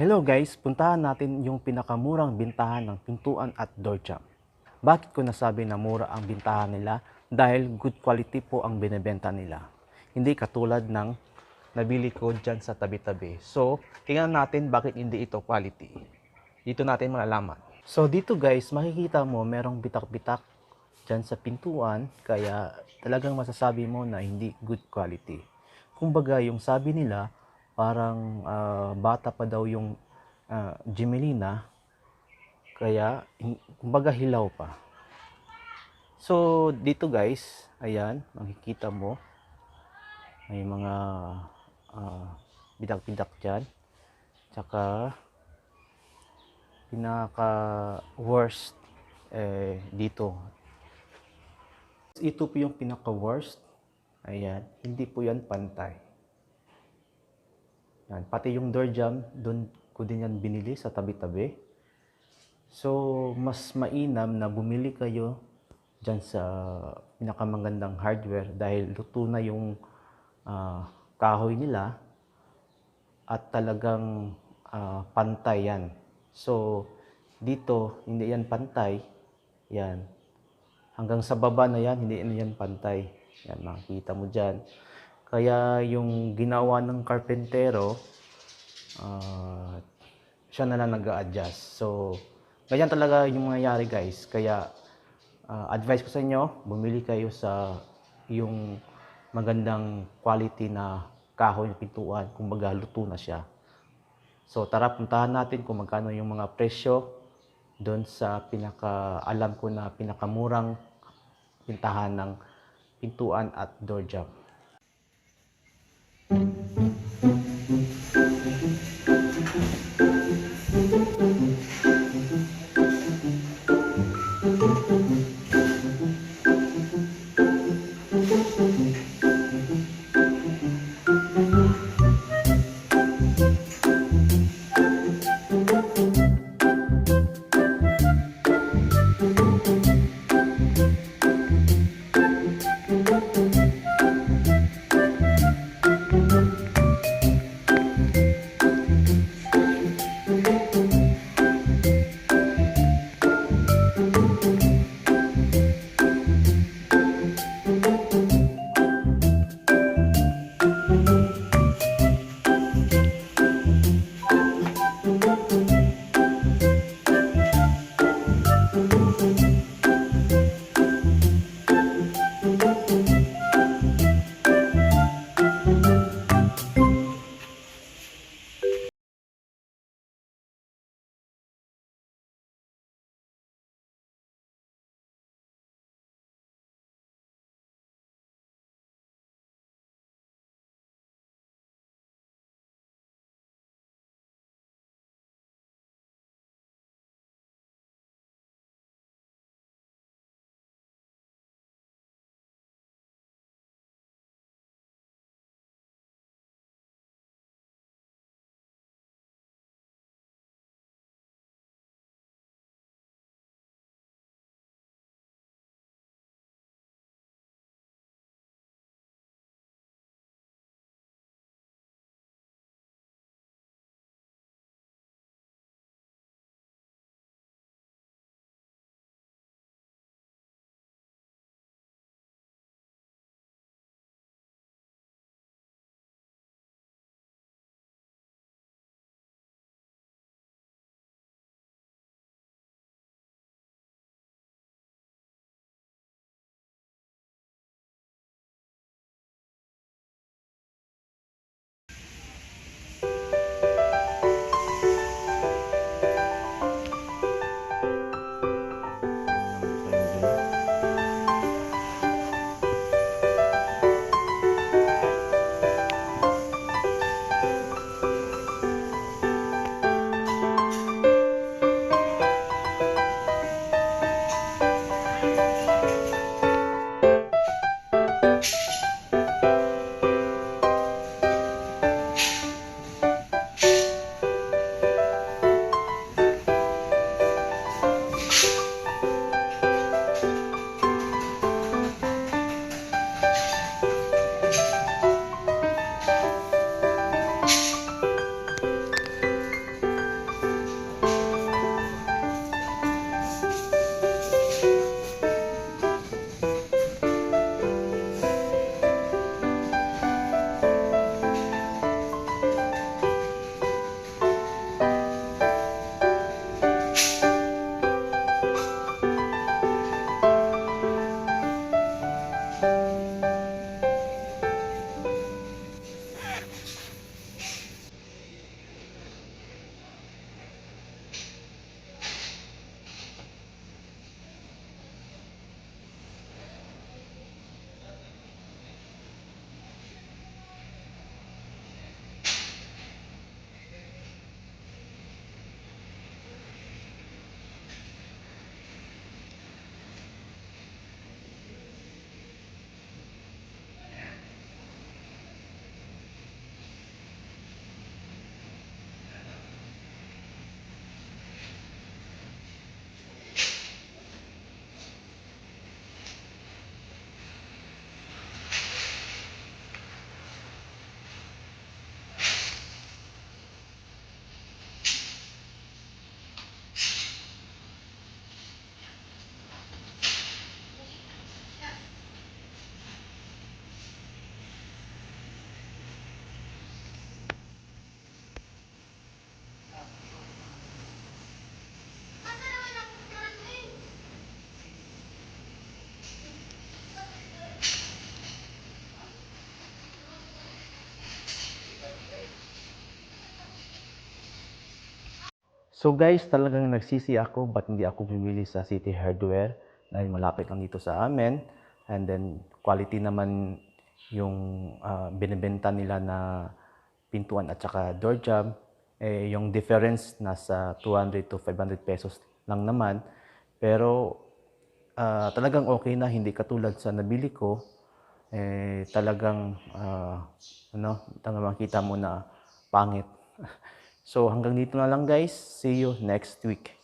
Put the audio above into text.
Hello guys, puntahan natin yung pinakamurang bintahan ng pintuan at door jamb. Bakit ko nasabi na mura ang bintahan nila? Dahil good quality po ang binebenta nila. Hindi katulad ng nabili ko dyan sa tabi-tabi. So, tingnan natin bakit hindi ito quality. Dito natin malalaman. So, dito guys, makikita mo merong bitak-bitak dyan sa pintuan. Kaya talagang masasabi mo na hindi good quality. Kumbaga, yung sabi nila, parang ah, bata pa daw yung ah, Gemelina kaya kumbaga hilaw pa. So dito guys ayan makikita mo. May mga ah, bidak-bidak dyan. Tsaka pinaka worst eh, dito. Ito po yung pinaka worst ayan hindi po yan pantay yan. Pati yung door jamb, doon ko din yan binili sa tabi-tabi. So, mas mainam na bumili kayo dyan sa pinakamagandang hardware dahil luto na yung ah, kahoy nila at talagang ah, pantay yan. So, dito, hindi yan pantay. Yan. Hanggang sa baba na yan, hindi yan pantay. Yan, makikita mo dyan. Kaya yung ginawa ng karpentero, ah, siya na lang nag-a-adjust. So, ganyan talaga yung mangyayari guys. Kaya, ah, advice ko sa inyo, bumili kayo sa yung magandang quality na kahoy ng pintuan. Kumbaga, luto na siya. So, tara, puntahan natin kung magkano yung mga presyo doon sa pinaka, alam ko na pinakamurang pintahan ng pintuan at door jamb. So guys, talagang nagsisi ako ba't hindi ako bumili sa City Hardware dahil malapit lang dito sa amin. And then quality naman yung ah, binibenta nila na pintuan at saka door jamb eh yung difference nasa 200 to 500 pesos lang naman. Pero ah, talagang okay na hindi katulad sa nabili ko. Eh talagang ah, ano talagang makita mo na pangit So hanggang dito na lang guys. See you next week.